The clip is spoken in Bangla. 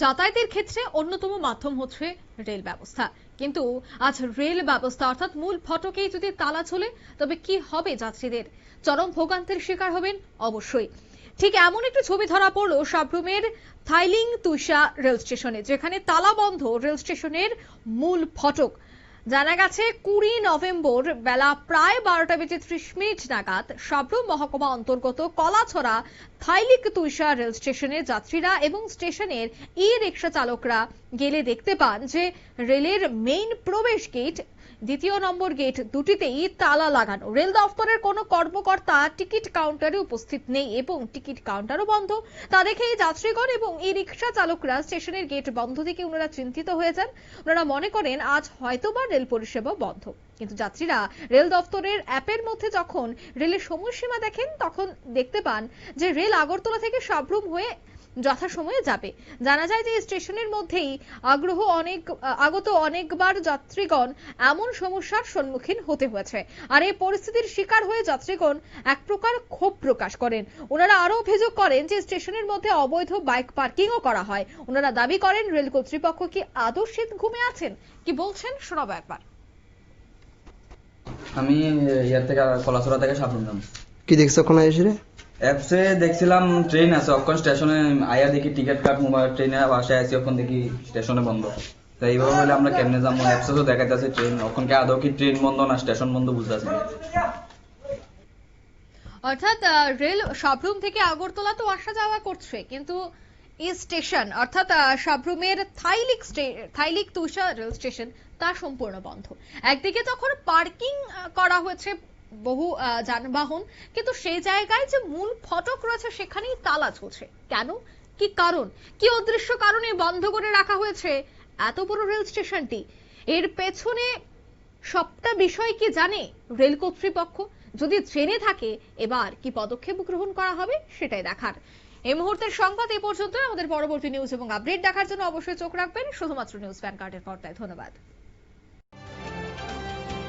যাতায়াতের ক্ষেত্রে অন্যতম মাধ্যম হচ্ছে রেল ব্যবস্থা। কিন্তু আজ রেল ব্যবস্থা অর্থাৎ মূল ফটকেই যদি তালা চলে তবে কি হবে যাত্রীদের? চরম ভোগান্তির শিকার হবেন অবশ্যই। ঠিক এমন একটি ছবি ধরা পড়ল সাবরুমের থাইলিং তুষা রেল স্টেশনে যেখানে তালা বন্ধ রেল স্টেশনের মূল ফটক। জানা গেছে, কুড়ি নভেম্বর বেলা প্রায় বারোটা বেজে ত্রিশ মিনিট নাগাদ সাবরুম মহকুমা অন্তর্গত কলাছড়া থাইলিক তুইশা রেল স্টেশনের যাত্রীরা এবং স্টেশনের ই রিক্সা চালকরা গেলে দেখতে পান যে রেলের মেইন প্রবেশ গেট দ্বিতীয় নম্বর গেট দুটিতেই তালা লাগানো। রেল দফতরের কোনো কর্মকর্তা টিকিট কাউন্টারে উপস্থিত নেই এবং টিকিট কাউন্টারও বন্ধ। তা দেখেই যাত্রীগণ এবং ই রিক্সা চালকরা স্টেশনের গেট বন্ধ দেখে ওনারা চিন্তিত হয়ে যান। ওনারা মনে করেন, আজ হয়তোবা রেল পরিষেবা বন্ধ। কিন্তু যাত্রীরা রেল দফতরের অ্যাপের মধ্যে যখন রেলের সময়সীমা দেখেন, তখন দেখতে পান যে রেল আগরতলা থেকে সাবরুম হয়ে যথাসময়ে যাবে। জানা যায় যে স্টেশনের মধ্যেই আগ্রহ অনেক, আগত অনেকবার যাত্রীগণ এমন সমস্যার সম্মুখীন হতে হয়েছে। আর এই পরিস্থিতির শিকার হয়ে যাত্রীগণ এক প্রকার ক্ষোভ প্রকাশ করেন। ওনারা আরও অভিযোগ করেন যে স্টেশনের মধ্যে অবৈধ বাইক পার্কিংও করা হয়। ওনারা দাবি করেন, রেল কর্তৃপক্ষ কি আদৌ শীত ঘুমে আছেন? কি বলছেন, শোনাবো একবার। আমি ইয়ার থেকে, কলাছড়া থেকে যাম কি দেখছ ওখানে এসে? রে অ্যাপসে দেখছিলাম ট্রেন আছে অক্ষণ স্টেশনে আয়া দেখি টিকিট কাট মোবাইল ট্রেনে বাসায় আছি অক্ষণ দেখি স্টেশনে বন্ধ। তাই এইভাবে হলে আমরা কেমনে যাব? অ্যাপসে তো দেখাইতেছে ট্রেন অক্ষণ কি আদৌ কি ট্রেন বন্ধ না স্টেশন বন্ধ বুঝতেছি না। অর্থাৎ রেল সাবরুম থেকে আগরতলা তো আসা যাওয়া করছে কিন্তু এই স্টেশন অর্থাৎ সাবরুমের থাইলিক থাইলিক তুষা রেল স্টেশন তা সম্পূর্ণ বন্ধ। একদিকে তখন পার্কিং করা হয়েছে বহু যানবাহন, কিন্তু সেই জায়গায় যে মূল ফটক রয়েছে সেখানেই তালা ঝুলছে। কেন? কি কারণ? কি অদৃশ্য কারণে বন্ধ করে রাখা হয়েছে এত বড় রেল স্টেশনটি? এর পেছনে সবটা বিষয় কি জানে রেল কর্তৃপক্ষ? যদি জেনে থাকে, এবার কি পদক্ষেপ গ্রহণ করা হবে সেটাই দেখার। এই মুহূর্তের সংবাদ এ পর্যন্ত আমাদের পরবর্তী নিউজ এবং আপডেট দেখার জন্য অবশ্যই চোখ রাখবেন। শুধুমাত্র নিউজ প্যান কার্ডের পর্দায়। ধন্যবাদ।